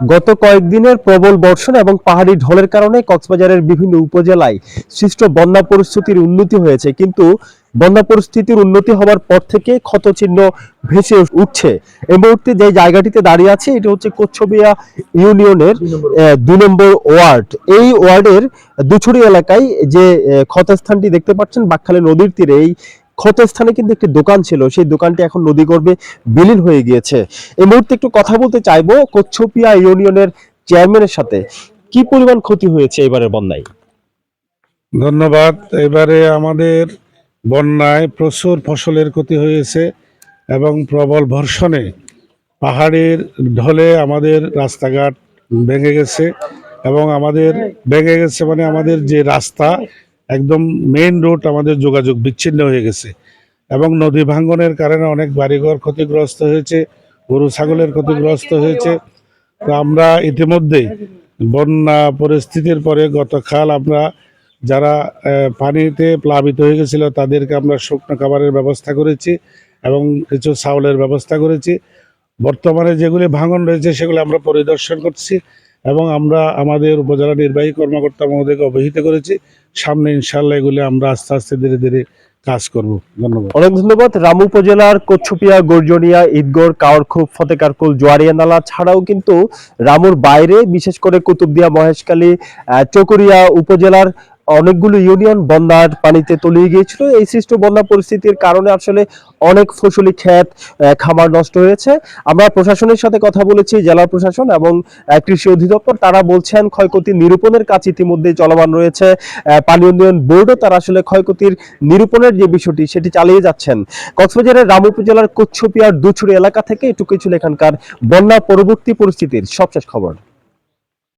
গত কয়েকদিনের প্রবল বর্ষণ এবং পাহাড়ি ঢলের কারণে কক্সবাজারের বিভিন্ন উপজেলায় সৃষ্ট বন্যা পরিস্থিতির উন্নতি হয়েছে। কিন্তু বন্যা পরিস্থিতির উন্নতি হওয়ার পর থেকে ক্ষতচিহ্ন ভেসে উঠছে। এই মুহূর্তে যে জায়গাটিতে দাঁড়িয়ে আছে এটা হচ্ছে কোচ্ছবিয়া ইউনিয়নের দুই নম্বর ওয়ার্ড। এই ওয়ার্ডের দুছড়ি এলাকায় যে ক্ষতস্থানটি দেখতে পাচ্ছেন বাকখালী নদীর তীরে এই ক্ষতস্থানে কিন্তু একটি দোকান ছিল। সেই দোকানটি এখন নদী গর্ভে বিলীন হয়ে গিয়েছে। এই মুহূর্তে একটু কথা বলতে চাইব কচ্ছপিয়া ইউনিয়নের চেয়ারম্যানের সাথে। কি পরিমাণ ক্ষতি হয়েছে এবারের বন্যায়? ধন্যবাদ। এবারে আমাদের বন্যায় প্রচুর ফসলের ক্ষতি হয়েছে এবং প্রবল বর্ষণে পাহাড়ের ঢলে আমাদের রাস্তাঘাট ভেঙে গেছে এবং আমাদের, ভেঙে গেছে মানে আমাদের যে রাস্তা একদম মেইন রোড আমাদের যোগাযোগ বিচ্ছিন্ন হয়ে গেছে। এবং নদী ভাঙ্গনের কারণে অনেক বাড়িঘর ক্ষতিগ্রস্ত হয়েছে, গরু, ছাগলের ক্ষতিগ্রস্ত হয়েছে। তো আমরা ইতিমধ্যেই বন্যা পরিস্থিতির পরে গতকাল আমরা যারা পানিতে প্লাবিত হয়ে গেছিল তাদেরকে আমরা শুকনো খাবারের ব্যবস্থা করেছি এবং কিছু চাউলের ব্যবস্থা করেছি। বর্তমানে যেগুলি ভাঙন রয়েছে সেগুলো আমরা পরিদর্শন করছি। এবং আমরা আমাদের উপজেলা নির্বাহী কর্মকর্তা মহোদয়কে অবহিত করেছি। সামনে ইনশাল্লাহ এগুলি আমরা আস্তে আস্তে ধীরে ধীরে কাজ করব। ধন্যবাদ। অনেক ধন্যবাদ। রামু উপজেলার কচ্ছুপিয়া, গর্জনিয়া, ঈদগড় কাওয়ারখুব ফতেকারকুল, জোয়ারিয়া নালা ছাড়াও কিন্তু রামুর বাইরে, বিশেষ করে কুতুবদিয়া, মহেশখালী চকরিয়া উপজেলার অনেকগুলো ইউনিয়ন বন্যার পানিতে তলিয়ে গিয়েছিল। এই সৃষ্ট বন্যা পরিস্থিতির কারণে আসলে অনেক ফসলি ক্ষেত খামার নষ্ট হয়েছে। আমরা প্রশাসনের সাথে কথা বলেছি, জেলা প্রশাসন এবং কৃষি অধিদপ্তর। তারা বলছেন ক্ষয়ক্ষতি নিরূপণের কাজ ইতিমধ্যে চলমান রয়েছে। পানি উন্নয়ন বোর্ডও তারা আসলে ক্ষয়ক্ষতির নিরূপণের যে বিষয়টি, সেটি চালিয়ে যাচ্ছেন। কক্সবাজারের রাম উপজেলার কচ্ছপিয়ার দুছড়ি এলাকা থেকে এটুকুই ছিল এখানকার বন্যা পরবর্তী পরিস্থিতির সবশেষ খবর।